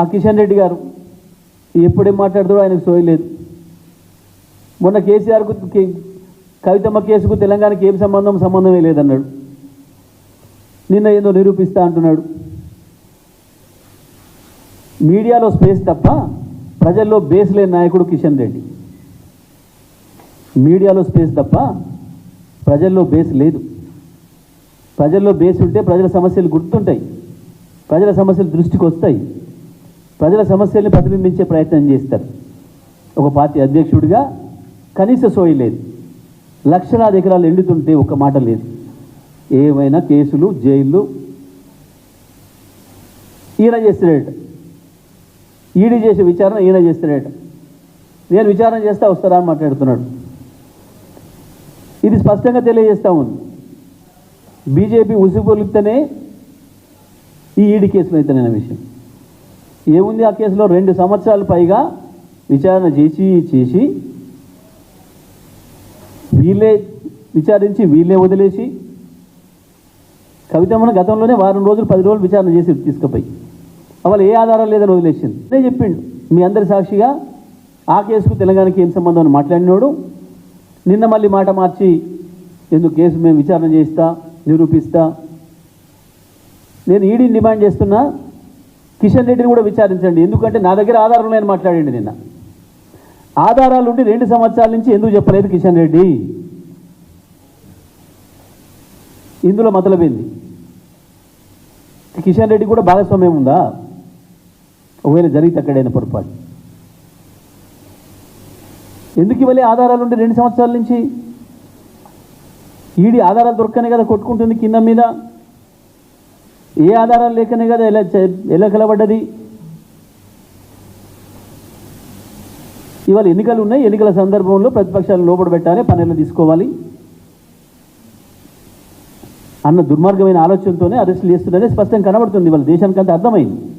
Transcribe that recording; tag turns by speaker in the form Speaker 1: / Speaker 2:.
Speaker 1: ఆ కిషన్ రెడ్డి గారు ఎప్పుడేం మాట్లాడుతాడో ఆయనకు సోయలేదు మొన్న కేసీఆర్కు కే- కవితమ్మ కేసుకు తెలంగాణకి ఏం సంబంధం సంబంధమే లేదన్నాడు. నిన్న ఏదో నిరూపిస్తా అంటున్నాడు. మీడియాలో స్పేస్ తప్ప ప్రజల్లో బేస్ లేని నాయకుడు కిషన్ రెడ్డి. మీడియాలో స్పేస్ తప్ప ప్రజల్లో బేస్ లేదు. ప్రజల్లో బేస్ ఉంటే ప్రజల సమస్యలు గుర్తుంటాయి. ప్రజల సమస్యలు దృష్టికి వస్తాయి ప్రజల సమస్యల్ని ప్రతిబింబించే ప్రయత్నం చేస్తారు. ఒక పార్టీ అధ్యక్షుడిగా కనీస సోయి లేదు. లక్షలాది ఎకరాలు ఎండుతుంటే ఒక మాట లేదు. ఏమైనా కేసులు జైళ్ళు ఈయన చేస్తాడట ఈడీ చేసే విచారణ ఈయన చేస్తాడట నేను విచారణ చేస్తా వస్తారా అని మాట్లాడుతున్నాడు. ఇది స్పష్టంగా తెలియజేస్తా ఉంది. బీజేపీ ఉసిగొలిపితేనే ఈ ఈడీ కేసులో అయితేనే విషయం. ఏముంది ఆ కేసులో? రెండు సంవత్సరాల పైగా విచారణ చేసి చేసి వీళ్ళే విచారించి వీళ్ళే వదిలేసి కవితమ్మను గతంలోనే వారం రోజులు పది రోజులు విచారణ చేసి తీసుకుపోయి. అవలు ఏ ఆధారం లేదని వదిలేసింది. అదే చెప్పిండు. మీ అందరి సాక్షిగా ఆ కేసుకు తెలంగాణకి ఏం సంబంధం అని మాట్లాడినోడు నిన్న మళ్ళీ మాట మార్చి ఎందుకు కేసు మేము విచారణ చేస్తా నిరూపిస్తా. నేను ఈడీని డిమాండ్ చేస్తున్నా కిషన్ రెడ్డిని కూడా విచారించండి. ఎందుకంటే నా దగ్గర ఆధారం లేని మాట్లాడండి నిన్న. ఆధారాలు ఉండి రెండు సంవత్సరాల నుంచి ఎందుకు చెప్పలేదు కిషన్ రెడ్డి? ఇందులో మతలబేంది కిషన్ రెడ్డి కూడా భాగస్వామ్యం ఉందా? ఒకవేళ జరిగితే అక్కడైన పొరపాటు. ఎందుకు ఇవ్వలే ఆధారాలు ఉండి రెండు సంవత్సరాల నుంచి? ఈడి ఆధారాలు దొరకనే కదా కొట్టుకుంటుంది కింద మీద. ఏ ఆధారాలు లేకనే కదా ఎలా చే- ఎలా కలబడ్డది ఇవాళ ఎన్నికలు ఉన్నాయి ఎన్నికల సందర్భంలో ప్రతిపక్షాలు లోపల పెట్టాలి పనులు తీసుకోవాలి. అన్న దుర్మార్గమైన ఆలోచనతోనే అరెస్టులు చేస్తున్నారని స్పష్టంగా కనబడుతుంది. వాళ్ళ దేశానికి అంత అర్థమైంది.